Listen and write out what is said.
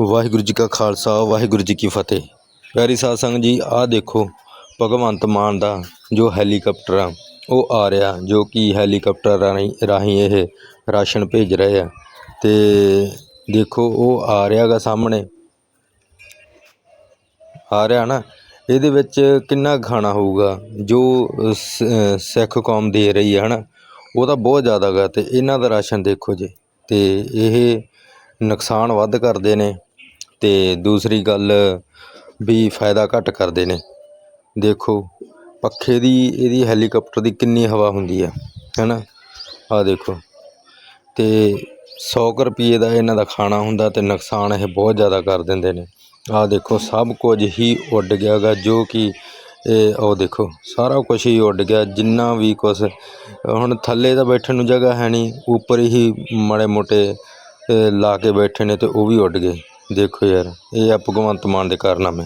ਵਾਹਿਗੁਰੂ ਜੀ ਕਾ ਖਾਲਸਾ, ਵਾਹਿਗੁਰੂ ਜੀ ਕੀ ਫਤਿਹ। ਪਿਆਰੀ ਸਾਧ ਸੰਗਤ ਜੀ, ਆਹ ਦੇਖੋ ਭਗਵੰਤ ਮਾਨ ਦਾ ਜੋ ਹੈਲੀਕਾਪਟਰ ਆ, ਉਹ ਆ ਰਿਹਾ, ਜੋ ਕਿ ਹੈਲੀਕਾਪਟਰ ਰਾਹੀਂ ਰਾਹੀਂ ਇਹ ਰਾਸ਼ਨ ਭੇਜ ਰਹੇ ਆ। ਤੇ ਦੇਖੋ, ਉਹ ਆ ਰਿਹਾ ਗਾ ਸਾਹਮਣੇ। ਆ ਰਿਹਾ ਨਾ, ਇਹਦੇ ਵਿੱਚ ਕਿੰਨਾ ਕੁ ਖਾਣਾ ਹੋਊਗਾ, ਜੋ ਸਿੱਖ ਕੌਮ ਦੇ ਰਹੀ ਹੈ ਹਨਾ। ਉਹ ਤਾਂ ਬਹੁਤ ਜ਼ਿਆਦਾ ਗਾ, ਤੇ ਇਹਨਾਂ ਦਾ ਰਾਸ਼ਨ ਦੇਖੋ ਜੀ। ਤੇ ਇਹ ਨੁਕਸਾਨ ਵੱਧ ਕਰਦੇ ਨੇ ਅਤੇ ਦੂਸਰੀ ਗੱਲ ਵੀ ਫਾਇਦਾ ਘੱਟ ਕਰਦੇ ਨੇ। ਦੇਖੋ, ਪੱਖੇ ਦੀ, ਇਹਦੀ ਹੈਲੀਕਾਪਟਰ ਦੀ ਕਿੰਨੀ ਹਵਾ ਹੁੰਦੀ ਹੈ ਹੈ ਨਾ ਆਹ ਦੇਖੋ। ਅਤੇ ਸੌ ਕੁ ਰੁਪਈਏ ਦਾ ਇਹਨਾਂ ਦਾ ਖਾਣਾ ਹੁੰਦਾ ਅਤੇ ਨੁਕਸਾਨ ਇਹ ਬਹੁਤ ਜ਼ਿਆਦਾ ਕਰ ਦਿੰਦੇ ਨੇ। ਆਹ ਦੇਖੋ, ਸਭ ਕੁਝ ਹੀ ਉੱਡ ਗਿਆ ਗਾ, ਜੋ ਕਿ ਇਹ ਉਹ ਦੇਖੋ, ਸਾਰਾ ਕੁਝ ਹੀ ਉੱਡ ਗਿਆ, ਜਿੰਨਾ ਵੀ ਕੁਛ। ਹੁਣ ਥੱਲੇ ਤਾਂ ਬੈਠਣ ਨੂੰ ਜਗ੍ਹਾ ਹੈ ਨਹੀਂ, ਉੱਪਰ ਹੀ ਮਾੜੇ ਮੋਟੇ ਲਾ ਕੇ ਬੈਠੇ ਨੇ ਅਤੇ ਉਹ ਵੀ ਉੱਡ ਗਏ। ਦੇਖੋ ਯਾਰ, ਇਹ ਆ ਭਗਵੰਤ ਮਾਨ ਦੇ ਕਾਰਨਾਮੇ।